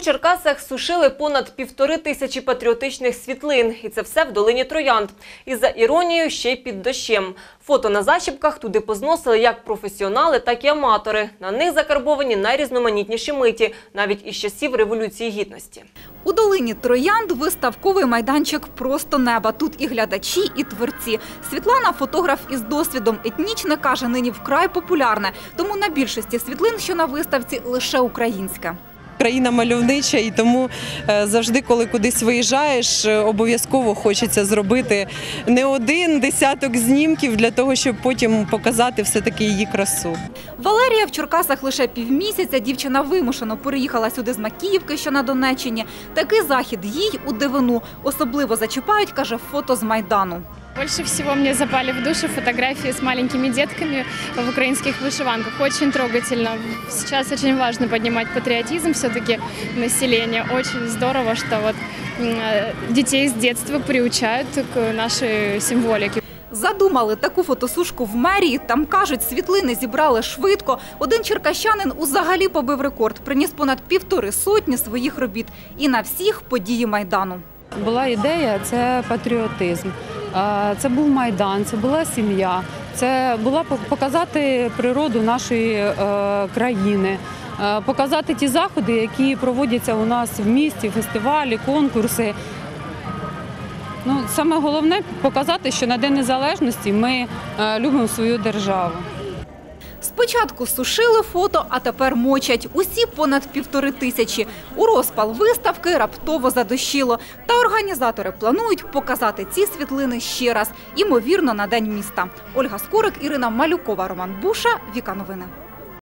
Черкасах сушили понад півтори тисячі патріотичних світлин. І це все в долині Троянд. І за іронією ще й під дощем. Фото на защіпках туди позносили як професіонали, так і аматори. На них закарбовані найрізноманітніші миті, навіть із часів Революції Гідності. У долині Троянд виставковий майданчик просто неба. Тут і глядачі, і творці. Світлана, фотограф із досвідом, етнічне каже, нині вкрай популярне. Тому на більшості світлин, що на виставці, лише українське. Країна мальовнича, і тому е, завжди, коли кудись виїжджаєш, е, обов'язково хочеться зробити не один десяток знімків для того, щоб потім показати все-таки її красу. Валерія в Черкасах лише півмісяця. Дівчина вимушено переїхала сюди з Макіївки, що на Донеччині. Такий захід їй у дивину. Особливо зачіпають, каже, фото з Майдану. Больше всего мне запали в душу фотографии с маленькими детками в украинских вышиванках. Очень трогательно. Сейчас очень важно поднимать патриотизм все-таки населения. Очень здорово, что вот э, детей с детства приучают к нашей символике. Задумали таку фотосушку в мерії. Там кажуть, світлини зібрали швидко. Один черкащанин узагалі побив рекорд. Приніс понад півтори сотні своїх робіт. І на всіх події Майдану. Була ідея це патріотизм. Це був майдан, це була сім'я, це була показати природу нашої е, країни, е, показати ті заходи, які проводяться у нас в місті, фестивалі, конкурси. Ну, саме головне показати, що на День Незалежності ми е, любимо свою державу. Спочатку сушили фото, а тепер мочать. Усі понад півтори тисячі. У розпал виставки раптово задощило. Та організатори планують показати ці світлини ще раз. Імовірно, на День міста. Ольга Скорик, Ірина Малюкова, Роман Буша. Віка Новини.